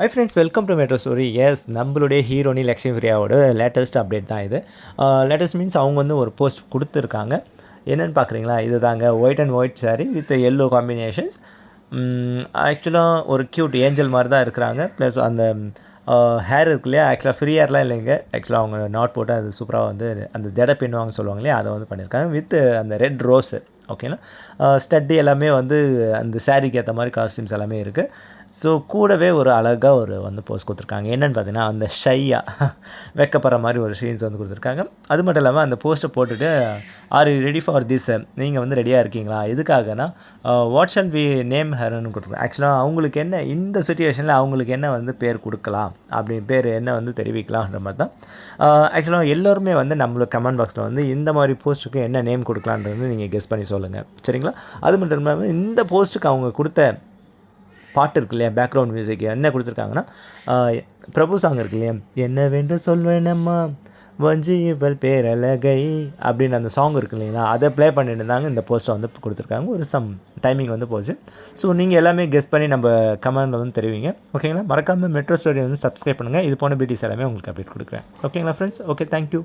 Hi friends welcome to metro story yes நம்மளுடைய ஹீரோனி லக்ஷ்மி பிரியாவோட latest update தான் இது. Uh, லேட்டஸ்ட் மீன்ஸ் அவங்க வந்து ஒரு போஸ்ட் கொடுத்துருக்காங்க. என்னென்னு பார்க்குறீங்களா? இது தாங்க white and white saree with yellow combinations ஆக்சுவலாக ஒரு க்யூட் ஏஞ்சல் மாதிரி தான் இருக்கிறாங்க. ப்ளஸ் அந்த uh, ஹேர் இருக்கு இல்லையா? ஆக்சுவலாக ஃப்ரீ ஹேர்லாம் இல்லைங்க. ஆக்சுவலாக அவங்க நாட் போட்டு அது சூப்பராக வந்து அந்த திட பின்னுவாங்க சொல்லுவாங்க இல்லையா? அதை வந்து பண்ணியிருக்காங்க. வித் அந்த ரெட் ரோஸு ஓகேங்களா ஸ்டட்டு எல்லாமே வந்து அந்த சாரீக்கு ஏற்ற மாதிரி காஸ்டியூம்ஸ் எல்லாமே இருக்குது ஸோ கூடவே ஒரு அழகாக ஒரு வந்து போஸ்ட் கொடுத்துருக்காங்க. என்னென்னு பார்த்தீங்கன்னா அந்த ஷையாக வெக்கப்படுற மாதிரி ஒரு ஷீன்ஸ் வந்து கொடுத்துருக்காங்க. அது மட்டும் இல்லாமல் அந்த போஸ்ட்டை போட்டுட்டு are you ready for this நீங்கள் வந்து ரெடியாக இருக்கீங்களா? எதுக்காகனா வாட் ஷால் பி நேம் ஹர்னு கொடுத்துருக்காங்க. ஆக்சுவலாக அவங்களுக்கு என்ன இந்த சுச்சுவேஷனில் அவங்களுக்கு என்ன வந்து பேர் கொடுக்கலாம்? அப்படி பேர் என்ன வந்து தெரிவிக்கலாம்ன்ற மாதிரி தான். ஆக்சுவலாக எல்லோருமே வந்து நம்மளுக்கு கமெண்ட் பாக்ஸில் வந்து இந்த மாதிரி போஸ்ட்டுக்கு என்ன நேம் கொடுக்கலான்றது நீங்கள் கெஸ் பண்ணி சொல்லுங்கள் சரிங்களா? அது மட்டும் இல்லாமல் இந்த போஸ்ட்டுக்கு அவங்க கொடுத்த பாட்டு இருக்கு இல்லையா? பேக்ரவுண்ட் மியூசிக் என்ன கொடுத்துருக்காங்கன்னா பிரபு சாங் இருக்கு இல்லையா? என்ன வேண்டும் சொல்வேனம்மா வஞ்சி இவள் பேரழகை அப்படின்னு அந்த சாங் இருக்கு இல்லைங்களா? அதை ப்ளே பண்ணிட்டு இருந்தாங்க. இந்த போஸ்ட்டை வந்து கொடுத்துருக்காங்க. ஒரு சம் டைமிங் வந்து போச்சு. ஸோ நீங்கள் எல்லாமே கெஸ் பண்ணி நம்ம கமெண்டில் வந்து தெரிவிங்க. ஓகேங்களா மறக்காமல் மெட்ரோ ஸ்டோரி வந்து சப்ஸ்கிரைப் பண்ணுங்கள் இது போன பிடிஸ் எல்லாமே உங்களுக்கு அப்டேட் கொடுக்குறேன். ஓகேங்களா ஃப்ரெண்ட்ஸ் ஓகே தேங்க்யூ